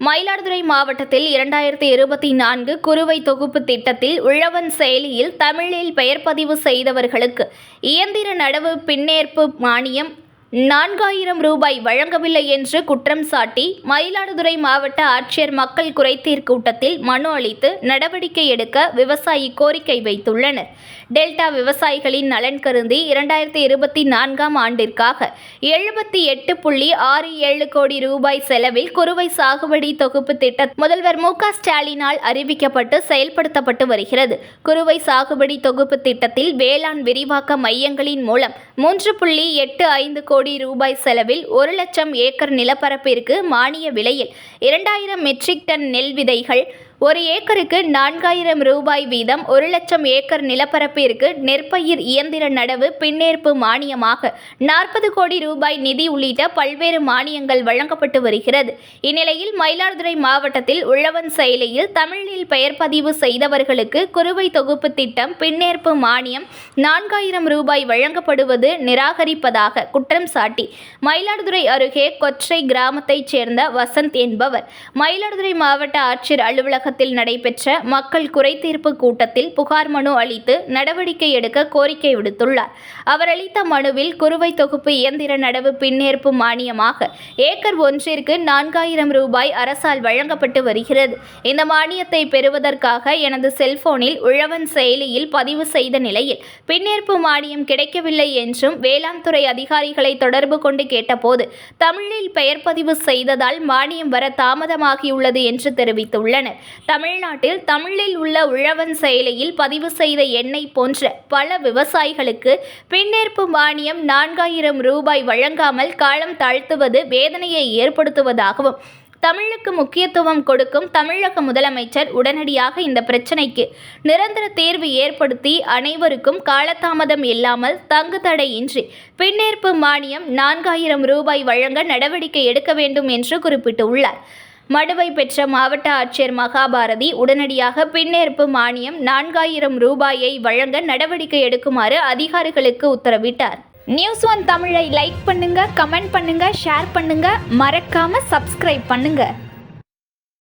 மயிலாடுதுறை மாவட்டத்தில் இரண்டாயிரத்தி இருபத்தி நான்கு குறுவை தொகுப்பு திட்டத்தில் உழவன் செயலியில் தமிழில் பெயர் பதிவு செய்தவர்களுக்கு இயந்திர நடவு பின்னேற்பு மானியம் நான்காயிரம் ரூபாய் வழங்கவில்லை என்று குற்றம் சாட்டி மயிலாடுதுறை மாவட்ட ஆட்சியர் மக்கள் குறைதீர் கூட்டத்தில் மனு அளித்து நடவடிக்கை எடுக்க விவசாயி கோரிக்கை வைத்துள்ளனர். டெல்டா விவசாயிகளின் நலன் கருதி இரண்டாயிரத்தி இருபத்தி நான்காம் ஆண்டிற்காக எழுபத்தி எட்டு புள்ளி ஆறு ஏழு கோடி ரூபாய் செலவில் குறுவை சாகுபடி தொகுப்பு திட்டம் முதல்வர் மு க ஸ்டாலினால் அறிவிக்கப்பட்டு செயல்படுத்தப்பட்டு வருகிறது. குறுவை சாகுபடி தொகுப்பு திட்டத்தில் வேளாண் விரிவாக்க மையங்களின் மூலம் மூன்று புள்ளி எட்டு ஐந்து கோடி ரூபாய் செலவில் ஒரு லட்சம் ஏக்கர் நிலப்பரப்பிற்கு மானிய விலையில் இரண்டாயிரம் மெட்ரிக் டன் நெல் விதைகள் ஒரு ஏக்கருக்கு நான்காயிரம் ரூபாய் வீதம் ஒரு லட்சம் ஏக்கர் நிலப்பரப்பிற்கு நெற்பயிர் இயந்திர நடவு பின்னேற்பு மானியமாக நாற்பது கோடி ரூபாய் நிதி உள்ளிட்ட பல்வேறு மானியங்கள் வழங்கப்பட்டு வருகிறது. இந்நிலையில் மயிலாடுதுறை மாவட்டத்தில் உழவன் செயலியில் தமிழில் பெயர் பதிவு செய்தவர்களுக்கு குறுவை தொகுப்பு திட்டம் பின்னேற்பு மானியம் நான்காயிரம் ரூபாய் வழங்கப்படுவது நிராகரிப்பதாக குற்றம் சாட்டி மயிலாடுதுறை அருகே கொற்றை கிராமத்தைச் சேர்ந்த வசந்த் என்பவர். மயிலாடுதுறை மாவட்ட ஆட்சியர் அலுவலகத்தில் நடைபெற்ற மக்கள் குறைதீர்ப்பு கூட்டத்தில் புகார் மனு அளித்து நடவடிக்கை எடுக்க கோரிக்கை விடுத்துள்ளார். அவர் அளித்த மனுவில் குறுவை தொகுப்பு இயந்திர நடவு பின்னேற்பு மானியமாக ஏக்கர் ஒன்றிற்கு நான்காயிரம் ரூபாய் அரசால் வழங்கப்பட்டு வருகிறது. இந்த மானியத்தை பெறுவதற்காக எனது செல்போனில் உழவன் செயலியில் பதிவு செய்த நிலையில் பின்னேற்பு மானியம் கிடைக்கவில்லை என்றும் வேளாண் துறை அதிகாரிகளை தொடர்பு கொண்டு கேட்டபோது தமிழில் பெயர் பதிவு செய்ததால் மானியம் வர தாமதமாகியுள்ளது என்று தெரிவித்துள்ளனர். தமிழ்நாட்டில் தமிழில் உள்ள உழவன் செயலியில் பதிவு செய்த எண்ணெய் போன்ற பல விவசாயிகளுக்கு பின்னேற்பு மானியம் நான்காயிரம் ரூபாய் வழங்காமல் காலம் தாழ்த்துவது வேதனையை ஏற்படுத்துவதாகவும் தமிழுக்கு முக்கியத்துவம் கொடுக்கும் தமிழக முதலமைச்சர் உடனடியாக இந்த பிரச்சினைக்கு நிரந்தர தீர்வு ஏற்படுத்தி அனைவருக்கும் காலதாமதம் இல்லாமல் தங்கு தடையின்றி பின்னேற்பு மானியம் நான்காயிரம் ரூபாய் வழங்க நடவடிக்கை எடுக்க வேண்டும் என்று குறிப்பிட்டுள்ளார். மடுவை பெற்ற மாவட்ட ஆட்சியர் மகாபாரதி உடனடியாக பின்னேற்பு மானியம் நான்காயிரம் ரூபாயை வழங்க நடவடிக்கை எடுக்குமாறு அதிகாரிகளுக்கு உத்தரவிட்டார். நியூஸ் ஒன் தமிழை லைக் பண்ணுங்க கமெண்ட் பண்ணுங்க ஷேர் பண்ணுங்க. மறக்காம சப்ஸ்கிரைப் பண்ணுங்க.